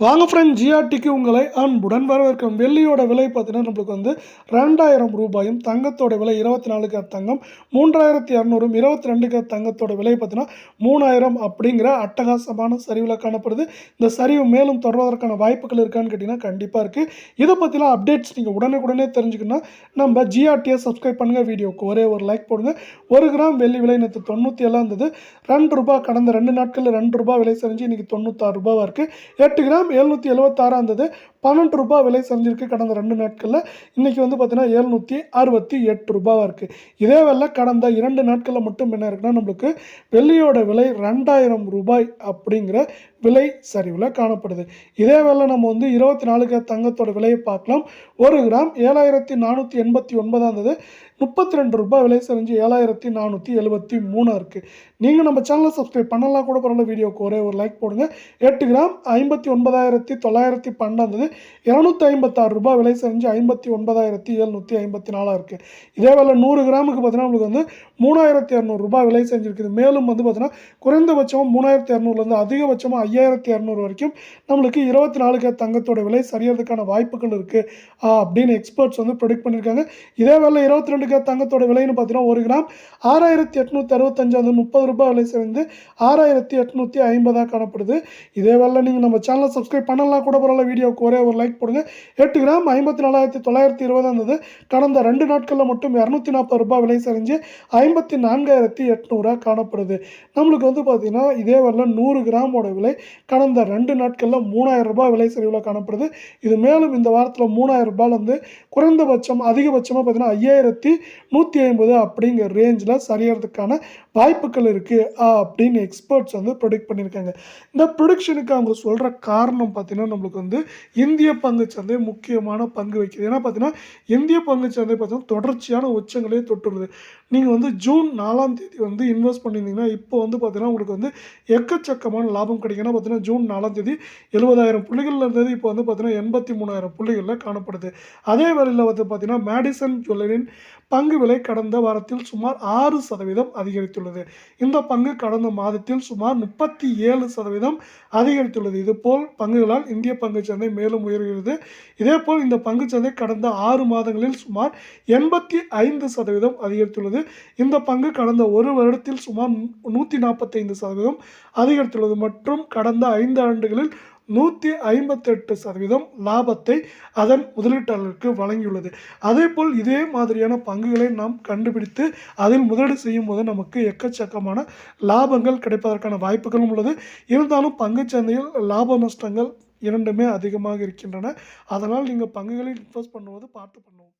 வாங்க ஃப்ரெண்ட் ஜிஆர்டிக்கு உங்களை அன்புடன் வரவேற்கும் வெள்ளியோட விலை பார்த்தீங்கன்னா நம்மளுக்கு வந்து ரெண்டாயிரம் ரூபாயும் தங்கத்தோட விலை இருபத்தி நாலு தங்கம் மூன்றாயிரத்தி இரநூறும் இருபத்தி ரெண்டு தங்கத்தோட விலை பார்த்தீங்கன்னா மூணாயிரம் அப்படிங்கிற அட்டகாசமான சரிவில் காணப்படுது. இந்த சரிவு மேலும் தொடர்வதற்கான வாய்ப்புகள் இருக்கான்னு கேட்டிங்கன்னா கண்டிப்பாக இருக்குது இதை பற்றிலாம் அப்டேட்ஸ் நீங்கள் உடனுக்குடனே தெரிஞ்சுக்கணும்னா நம்ம ஜிஆர்டியை சப்ஸ்கிரைப் பண்ணுங்கள் வீடியோக்கு ஒரே ஒரு லைக் போடுங்க. ஒரு கிராம் வெள்ளி விலை நேற்று தொண்ணூற்றி ஏழாம் இருந்தது ரெண்டு ரூபாய் கடந்த ரெண்டு நாட்களில் ரெண்டு ரூபாய் விலை செஞ்சு இன்றைக்கி தொண்ணூத்தாறு ரூபாவாக இருக்குது எட்டு கிராம் எழுநூற்றி எழுபத்தாறாக இருந்தது பன்னெண்டு ரூபாய் விலை செஞ்சிருக்கு கடந்த ரெண்டு நாட்களில். இன்றைக்கி வந்து பார்த்தீங்கன்னா எழுநூற்றி அறுபத்தி எட்டு ரூபாவாக இருக்குது இதே வேலை கடந்த இரண்டு நாட்களில் மட்டும் என்ன இருக்குன்னா நம்மளுக்கு வெள்ளியோட விலை ரெண்டாயிரம் ரூபாய் அப்படிங்கிற விலை சரிவில் காணப்படுது. இதே வேலை நம்ம வந்து இருபத்தி நாலுக்கு தங்கத்தோட விலையை பார்க்கலாம். ஒரு கிராம் ஏழாயிரத்தி நானூற்றி எண்பத்தி ஒன்பதாம் இருந்தது முப்பத்தி ரெண்டு ரூபாய் விலை சரிஞ்சு ஏழாயிரத்தி நானூற்றி எழுபத்தி மூணு இருக்குது நீங்கள் நம்ம சேனலை சப்ஸ்கிரைப் பண்ணலாம் கூட பரவாயில்ல வீடியோக்கு ஒரே ஒரு லைக் போடுங்க. எட்டு கிராம் ஐம்பத்தி ஒன்பதாயிரத்தி தொள்ளாயிரத்தி பன்னெண்டாந்தது இரநூத்தி ஐம்பத்தாறு ரூபாய் விலை செஞ்சு ஐம்பத்தி ஒன்பதாயிரத்தி எழுநூற்றி ஐம்பத்தி நாலாக இருக்குது இதே வேலை நூறு கிராமுக்கு பார்த்தீங்கன்னா உங்களுக்கு வந்து மூணாயிரத்தி இரநூறுபா விலை செஞ்சுருக்குது மேலும் வந்து பார்த்தீங்கன்னா குறைந்தபட்சமாக மூணாயிரத்தி இரநூறுலேருந்து அதிகபட்சமாக ஐயாயிரத்தி இரநூறு வரைக்கும் நம்மளுக்கு இருபத்தி நாலுக்கு தங்கத்தோட விலை சரியறதுக்கான வாய்ப்புகள் இருக்குது அப்படின்னு எக்ஸ்பர்ட்ஸ் வந்து ப்ரொடிக்ட் பண்ணியிருக்காங்க இதே வேலை இருபத்தி ரெண்டுக்கு தங்கத்தோட விலைன்னு பார்த்தீங்கன்னா ஒரு கிராம் ஆறாயிரத்தி எட்நூற்றி வந்து முப்பது ரூபாய் விலை சேர்ந்து ஆறாயிரத்தி எட்நூற்றி ஐம்பதாக காணப்படுது. இதே வேலை நீங்கள் நம்ம சேனலை சப்ஸ்கிரைப் பண்ணலாம் கூட பரவாயில்ல வீடியோவுக்கு ஒரே ஒரு லைக் போடுங்க. எட்டு கிராம் ஐம்பத்தி நாலாயிரத்தி தொள்ளாயிரத்தி இருபதாக இருந்தது கடந்த ரெண்டு நாட்களில் மட்டும் இரநூத்தி நாற்பது ரூபாய் விலை சரிஞ்சு ஐம்பத்தி நான்காயிரத்தி எட்நூறாக காணப்படுது. நம்மளுக்கு வந்து பார்த்திங்கன்னா இதே வேலை நூறு கிராமோட விலை கடந்த ரெண்டு நாட்களில் மூணாயிரம் ரூபாய் விலை சரிவில் காணப்படுது. இது மேலும் இந்த வாரத்தில் மூணாயிரம் ரூபாயிலேருந்து குறைந்தபட்சம் அதிகபட்சமாக பார்த்தீங்கன்னா ஐயாயிரத்தி நூற்றி ஐம்பது அப்படிங்கிற ரேஞ்சில் சரியறதுக்கான வாய்ப்புகள் இருக்குது அப்படின்னு எக்ஸ்பர்ட்ஸ் வந்து ப்ரொடிக்ட் பண்ணியிருக்காங்க. இந்த ப்ரொடிக்ஷனுக்கு அவங்க சொல்கிற காரணம் பார்த்தீங்கன்னா நம்மளுக்கு வந்து இந்திய பங்கு சந்தை முக்கியமான பங்கு வைக்குது ஏன்னா பார்த்தீங்கன்னா இந்திய பங்கு சந்தை பார்த்தீங்கன்னா தொடர்ச்சியான உச்சங்களே தொட்டுருது. நீங்கள் வந்து ஜூன் நாலாம் தேதி வந்து இன்வெஸ்ட் பண்ணியிருந்தீங்கன்னா இப்போ வந்து பார்த்தீங்கன்னா உங்களுக்கு வந்து எக்கச்சக்கமான லாபம் கிடைக்கும் ஏன்னா பார்த்தீங்கன்னா ஜூன் நாலாம் தேதி எழுபதாயிரம் புள்ளிகளில் இருந்தது. இப்போ வந்து பார்த்தீங்கன்னா எண்பத்தி மூணாயிரம் புள்ளிகளில் காணப்படுது. அதே வேளையில் வந்து பார்த்தீங்கன்னா மேடிசன் ஜுவல்லரின் பங்கு விலை கடந்த வாரத்தில் சுமார் ஆறு சதவீதம் அதிகரித்துள்ளது. இந்த பங்கு கடந்த மாதத்தில் சுமார் முப்பத்தி ஏழு சதவீதம் அதிகரித்துள்ளது. இதுபோல் பங்குகளால் இந்திய பங்குச்சந்தை மேலும் உயர்கிறது. இதேபோல் இந்த பங்குச்சந்தை கடந்த ஆறு மாதங்களில் சுமார் எண்பத்தி ஐந்து சதவீதம் அதிகரித்துள்ளது. இந்த பங்கு கடந்த ஒரு வருடத்தில் சுமார் நூற்றி நாற்பத்தைந்து சதவீதம் அதிகரித்துள்ளது. மற்றும் கடந்த ஐந்து ஆண்டுகளில் நூற்றி ஐம்பத்தெட்டு சதவீதம் லாபத்தை அதன் முதலீட்டாளருக்கு வழங்கியுள்ளது. அதேபோல் இதே மாதிரியான பங்குகளை நாம் கண்டுபிடித்து அதில் முதலீடு செய்யும் போது நமக்கு எக்கச்சக்கமான லாபங்கள் கிடைப்பதற்கான வாய்ப்புகளும் உள்ளது. இருந்தாலும் பங்குச்சந்தையில் லாப நஷ்டங்கள் இரண்டுமே அதிகமாக இருக்கின்றன. அதனால் நீங்கள் பங்குகளில் இன்வெஸ்ட் பண்ணுவது பார்த்து பண்ணுவோம்.